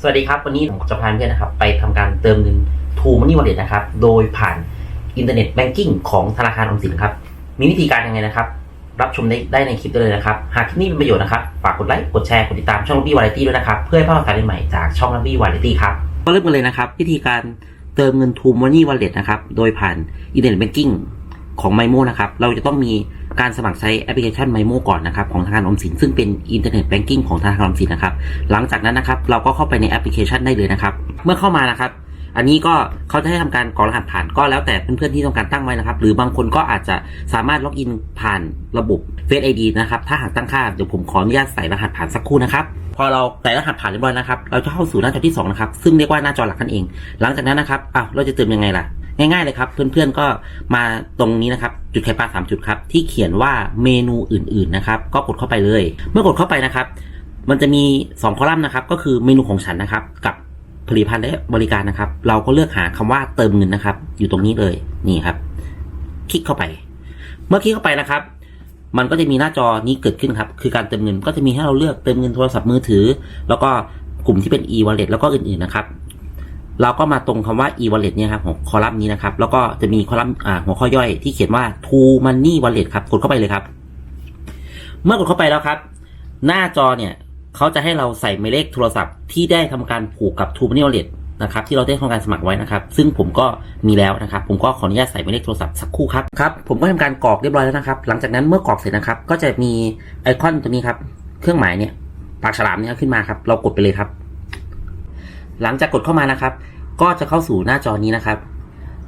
สวัสดีครับ วันนี้ผมจะพาเพื่อนนะครับ ไปทำการเติมเงิน True Money Wallet นะครับ โดยผ่านอินเทอร์เน็ตแบงกิ้งของธนาคารออมสินครับ มีวิธีการยังไงนะครับ รับชมได้ได้ในคลิปได้เลยนะครับ หากคลิปนี้เป็นประโยชน์นะครับ ฝากกดไลค์ กดแชร์ กดติดตามช่อง Lobby Variety ด้วยนะครับ เพื่อให้พลาดข่าสารใหม่จากช่อง Lobby Variety ครับ ก็เริ่มกันเลยนะครับ วิธีการเติมเงิน True Money Wallet นะครับ โดยผ่านอินเทอร์เน็ตแบงกิ้งของ MyMo นะครับ เราจะต้องมี การสมัครใช้แอปพลิเคชัน MyMo ก่อนนะครับของธนาคารอมสินซึ่งเป็นอินเทอร์เน็ตแบงกิ้งของธนาคารอมสินนะครับหลังจากนั้นนะครับเราก็เข้าไปในแอปพลิเคชันได้เลยนะครับ เมื่อเข้ามานะครับ อันนี้ก็เขาจะให้ทำการกรอกรหัสผ่านก็แล้วแต่เพื่อนๆที่ต้องการตั้งไว้นะครับ หรือบางคนก็อาจจะสามารถล็อกอินผ่านระบบ Face ID นะครับถ้าหากตั้งค่าเดี๋ยวผมขออนุญาตใส่รหัสผ่านสักครู่นะครับพอเราใส่รหัสผ่านเรียบร้อยนะครับ เราจะเข้าสู่หน้าจอที่สองนะครับ ซึ่งเรียกว่าหน้าจอหลักนั่นเอง หลังจากนั้นนะครับอ้าวเราจะเติมยังไงล่ะ ง่ายๆเลยครับ เพื่อนๆก็มาตรงนี้นะครับ จุดไข่ปลาสามจุดครับ ที่เขียนว่าเมนูอื่นๆนะครับ ก็กดเข้าไปเลย เมื่อกดเข้าไปนะครับ มันจะมี 2 คอลัมน์นะครับ ก็คือเมนูของฉันนะครับ กับผลิตภัณฑ์และบริการนะครับ เราก็เลือกหาคำว่าเติมเงินนะครับ อยู่ตรงนี้เลยนี่ครับ คลิกเข้าไป เมื่อคลิกเข้าไปนะครับ มันก็จะมีหน้าจอนี้เกิดขึ้นครับ คือการเติมเงินก็จะมีให้เราเลือกเติมเงินโทรศัพท์มือถือ แล้วก็กลุ่มที่เป็น e-wallet แล้วก็อื่นๆนะครับ เราก็มาตรงคำว่า e-wallet เนี่ยครับของคอลัมน์นี้นะครับ แล้วก็จะมีคอลัมน์หัวข้อย่อยที่เขียนว่า to money wallet ครับ กดเข้าไปเลยครับ เมื่อกดเข้าไปแล้วครับ หน้าจอเนี่ยเขาจะให้เราใส่หมายเลขโทรศัพท์ที่ได้ทำการผูกกับ True Money Wallet นะครับที่เราได้ทำการสมัครไว้นะครับ ซึ่งผมก็มีแล้วนะครับ ผมก็ขออนุญาตใส่หมายเลขโทรศัพท์สักครู่ครับครับผมก็ทำการกรอกเรียบร้อยแล้วนะครับ หลังจากนั้นเมื่อกรอกเสร็จนะครับ ก็จะมีไอคอนตัวนี้ครับ เครื่องหมายเนี่ยปากฉลามเนี่ยขึ้นมาครับ เรากดไปเลยครับ หลังจากกดเข้ามานะครับ ก็จะเข้าสู่หน้าจอนี้นะครับ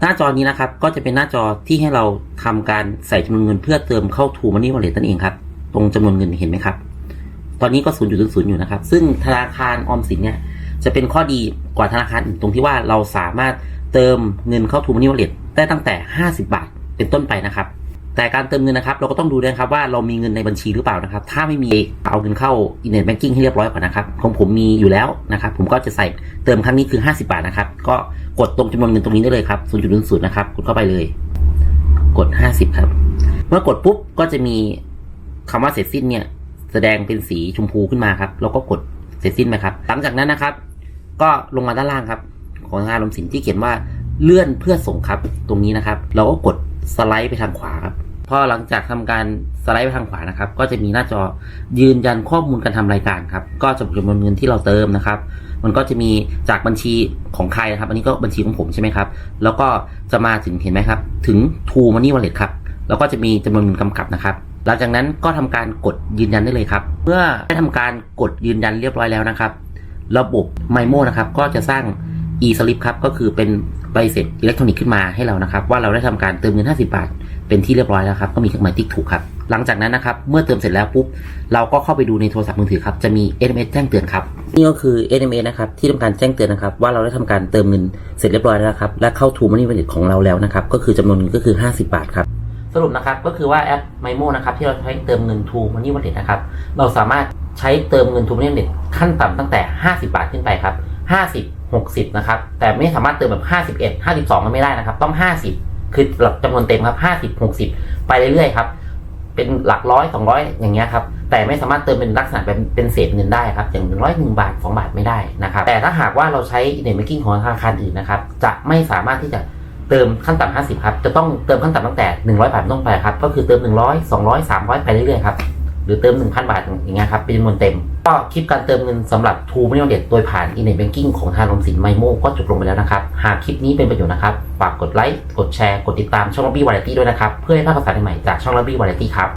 หน้าจอนี้นะครับ ก็จะเป็นหน้าจอที่ให้เราทำการใส่จำนวนเงินเพื่อเติมเข้า True Money Wallet นั่นเองครับ ตรงจำนวนเงินเห็นไหมครับ ตอนนี้ก็0.00อยู่นะครับ ซึ่งธนาคารออมสินเนี่ยจะเป็นข้อดีกว่าธนาคารอื่นตรงที่ว่าเราสามารถเติมเงินเข้า True Money Wallet ได้ตั้งแต่ 50 บาทเป็นต้นไปนะครับ แต่การเติมเงินนะครับ เราก็ต้องดูด้วยครับว่าเรามีเงินในบัญชีหรือเปล่านะครับ ถ้าไม่มีเอาเงินเข้าอินเทอร์เน็ตแบงกิ้งให้เรียบร้อยก่อนนะครับของผมมีอยู่แล้วนะครับ ผมก็จะใส่เติมครั้งนี้คือ 50 บาทนะครับ ก็กดตรงจำนวนเงินตรงนี้ได้เลยครับ0.00นะครับกดเข้าไปเลย กด 50 ครับ เมื่อกดปุ๊บก็จะมีคำว่าเสร็จสิ้นเนี่ย แสดงเป็นสีชมพูขึ้นมาครับแล้วก็กดเสร็จสิ้นไปครับ หลังจากนั้นนะครับ ก็ลงมาด้านล่างครับ ของธนาคารออมสินที่เขียนว่าเลื่อนเพื่อส่งครับตรงนี้นะครับ เราก็กดสไลด์ไปทางขวาครับ พอหลังจากทำการสไลด์ไปทางขวานะครับ ก็จะมีหน้าจอยืนยันข้อมูลการทำรายการครับ ก็จะจำนวนเงินที่เราเติมนะครับ มันก็จะมีจากบัญชีของใครนะครับ อันนี้ก็บัญชีของผมใช่ไหมครับ แล้วก็จะมาถึงเห็นไหมครับ ถึง True Money Wallet ครับ แล้วก็จะมีจำนวนเงินกำกับนะครับ หลังจากนั้นก็ทำการกดยืนยันได้เลยครับ เมื่อได้ทำการกดยืนยันเรียบร้อยแล้วนะครับ ระบบ MyMo นะครับ ก็จะสร้าง e-slip ครับก็คือเป็นใบเสร็จอิเล็กทรอนิกส์ขึ้นมาให้เรานะครับ ว่าเราได้ทำการเติมเงิน 50 บาท เป็นที่เรียบร้อยแล้วครับ ก็มีเครื่องหมายติ๊กถูกครับ หลังจากนั้นนะครับเมื่อเติมเสร็จแล้วปุ๊บเราก็เข้าไปดูในโทรศัพท์มือถือครับจะมี SMS แจ้งเตือนครับนี่ก็คือ SMS นะครับที่ทำการแจ้งเตือนนะครับว่าเราได้ทำการเติมเงินเสร็จเรียบร้อยแล้วครับและเข้า True Money Wallet ของเราแล้วนะครับก็คือจำนวนเงินก็คือ 50 บาทครับสรุปนะครับก็คือว่าแอป MyMo นะครับที่เราใช้เติมเงิน True Money Wallet นะครับเราสามารถใช้เติมเงิน True Money Wallet ขั้นต่ำตั้งแต่ 50 บาทขึ้นไปครับ50 60 นะครับ แต่ไม่สามารถเติมแบบ 51 52มันไม่ได้นะครับ ต้อง 50 คือหลักจำนวนเต็มครับ 50 60 ไปเรื่อยๆครับ เป็นหลักร้อยสองร้อยอย่างเงี้ยครับ แต่ไม่สามารถเติมเป็นลักษณะเป็นเป็นเศษเงินได้ครับ อย่างหนึ่งร้อยหนึ่งบาทสองบาทไม่ได้นะครับ แต่ถ้าหากว่าเราใช้อินเทอร์เน็ตแบงกิ้งของธนาคารอื่นนะครับ จะไม่สามารถที่จะเติมขั้นต่ำห้าสิบครับ จะต้องเติมขั้นต่ำตั้งแต่หนึ่งร้อยบาทต้องไปครับ ก็คือเติมหนึ่งร้อยสองร้อยสามร้อยไปเรื่อยๆครับ หรือเติม 1,000 บาทอย่างเงี้ยครับเป็นจำนวนเต็ม ก็คลิปการเติมเงินสำหรับ True Money Wallet โดยผ่าน Internet Banking ของธนาคารออมสินไมโมก็จบลงไปแล้วนะครับ หากคลิปนี้เป็นประโยชน์นะครับ ฝากกดไลค์กดแชร์กดติดตามช่อง Lobby Variety ด้วยนะครับ เพื่อให้พลาดข่าวสารใหม่จากช่อง Lobby Variety ครับ